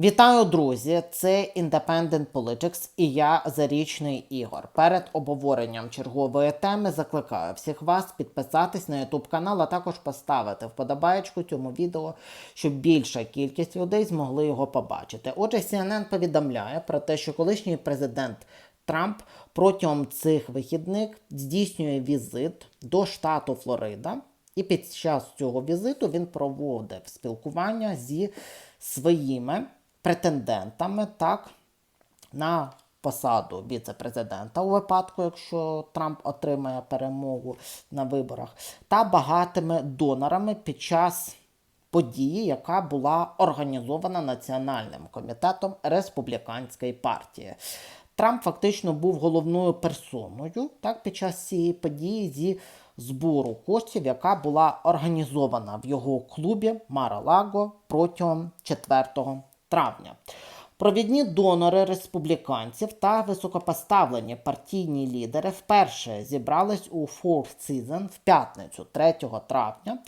Вітаю, друзі! Це Independent Politics і я Зарічний Ігор. Перед обговоренням чергової теми закликаю всіх вас підписатись на YouTube канал, а також поставити вподобаєчку цьому відео, щоб більша кількість людей змогли його побачити. Отже, CNN повідомляє про те, що колишній президент Трамп протягом цих вихідних здійснює візит до штату Флорида. І під час цього візиту він проводив спілкування зі своїми претендентами так, на посаду віце-президента у випадку, якщо Трамп отримає перемогу на виборах, та багатими донорами під час події, яка була організована Національним комітетом республіканської партії. Трамп фактично був головною персоною так, під час цієї події зі збору коштів, яка була організована в його клубі Мара-Лаго протягом 4 травня. Провідні донори республіканців та високопоставлені партійні лідери вперше зібрались у Fourth Season в п'ятницю 3 травня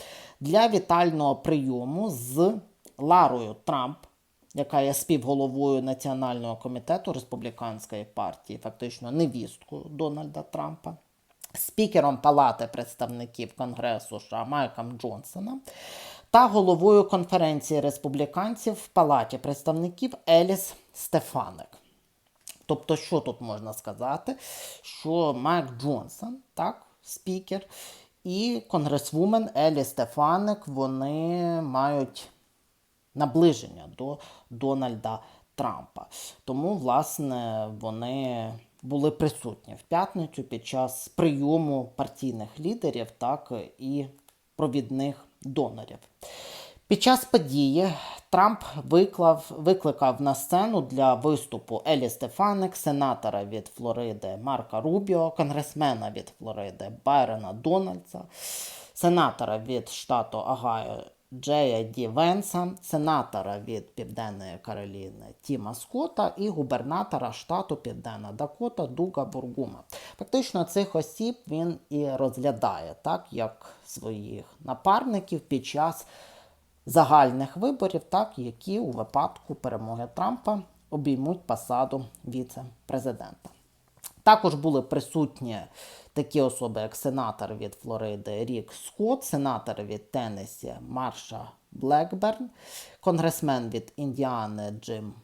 для вітального прийому з Ларою Трамп, яка є співголовою Національного комітету республіканської партії, фактично невісткою Дональда Трампа, спікером Палати представників Конгресу США Майком Джонсоном та головою конференції республіканців в Палаті представників Еліс Стефаник. Тобто, що тут можна сказати? Що Майк Джонсон, так, спікер, і конгресвумен Елі Стефаник, вони мають наближення до Дональда Трампа. Тому, власне, вони були присутні в п'ятницю під час прийому партійних лідерів, так і провідних донорів. Під час події Трамп виклав, викликав на сцену для виступу Елі Стефаник, сенатора від Флориди Марка Рубіо, конгресмена від Флориди Байрона Дональдса, сенатора від штату Агайо Джея Ді Венса, сенатора від Південної Кароліни Тіма Скотта і губернатора штату Південна Дакота Дуга Бургума. Фактично цих осіб він і розглядає так, як своїх напарників під час загальних виборів, так, які у випадку перемоги Трампа обіймуть посаду віце-президента. Також були присутні такі особи, як сенатор від Флориди Рік Скотт, сенатор від Теннесі Марша Блекберн, конгресмен від Індіани Джим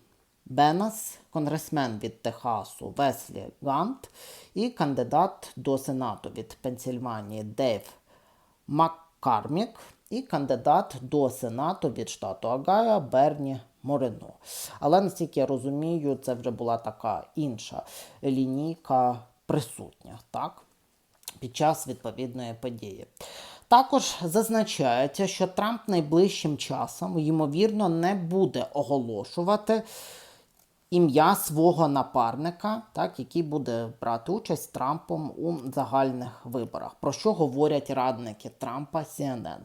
Бенас, конгресмен від Техасу Веслі Гант і кандидат до Сенату від Пенсільванії Дейв Маккармік і кандидат до Сенату від штату Агая Берні Морино. Але наскільки я розумію, це вже була така інша лінійка присутня так, під час відповідної події. Також зазначається, що Трамп найближчим часом, ймовірно, не буде оголошувати ім'я свого напарника, так, який буде брати участь Трампом у загальних виборах. Про що говорять радники Трампа CNN.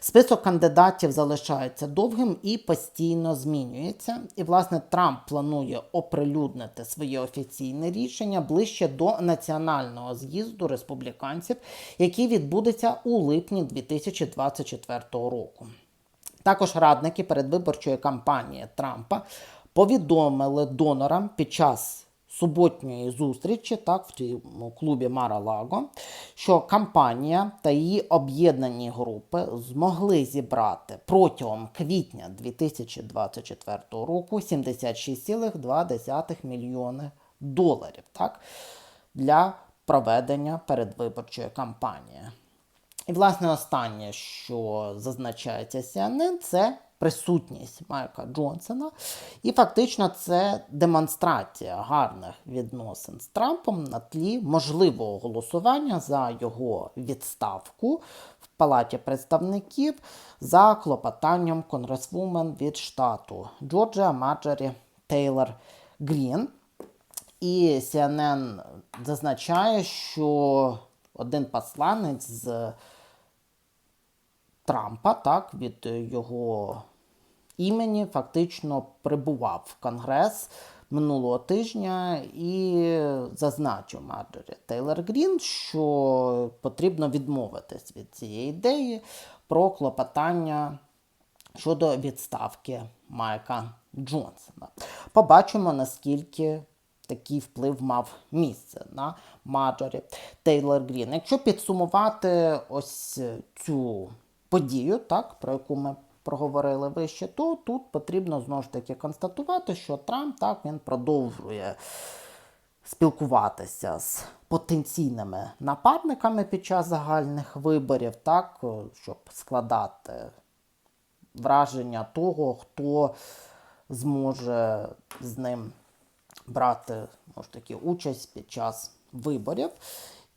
Список кандидатів залишається довгим і постійно змінюється. І, власне, Трамп планує оприлюднити своє офіційне рішення ближче до національного з'їзду республіканців, який відбудеться у липні 2024 року. Також радники передвиборчої кампанії Трампа повідомили донорам під час суботньої зустрічі, так, в цьому клубі Мара Лаго, що кампанія та її об'єднані групи змогли зібрати протягом квітня 2024 року 76,2 мільйони доларів так, для проведення передвиборчої кампанії. І, власне, останнє, що зазначається CNN, це присутність Майка Джонсона. І фактично це демонстрація гарних відносин з Трампом на тлі можливого голосування за його відставку в Палаті представників за клопотанням конгресвумен від штату Джорджія Маджері Тейлор Грін. І CNN зазначає, що один посланець з Трампа, так, від його імені фактично прибував в Конгрес минулого тижня і зазначив Марджорі Тейлор Грін, що потрібно відмовитись від цієї ідеї про клопотання щодо відставки Майка Джонсона. Побачимо, наскільки такий вплив мав місце на Маджорі Тейлор Грін. Якщо підсумувати ось цю подію, так, про яку ми проговорили вище, то тут потрібно знову ж таки констатувати, що Трамп так він продовжує спілкуватися з потенційними нападниками під час загальних виборів, так, щоб складати враження того, хто зможе з ним брати може таки, участь під час виборів.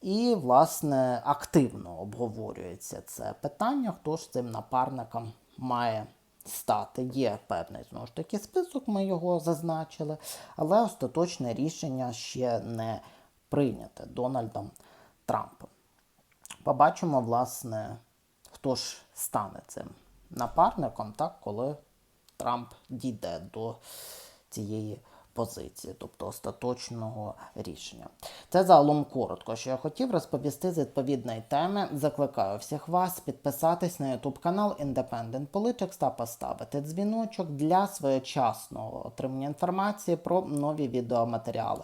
І, власне, активно обговорюється це питання, хто ж цим напарником має стати. Є певний знову ж таки список, ми його зазначили, але остаточне рішення ще не прийняте Дональдом Трампом. Побачимо, власне, хто ж стане цим напарником, так, коли Трамп дійде до цієї позиції, тобто остаточного рішення. Це загалом коротко, що я хотів розповісти з відповідної теми. Закликаю всіх вас підписатись на YouTube канал Independent Politics та поставити дзвіночок для своєчасного отримання інформації про нові відеоматеріали.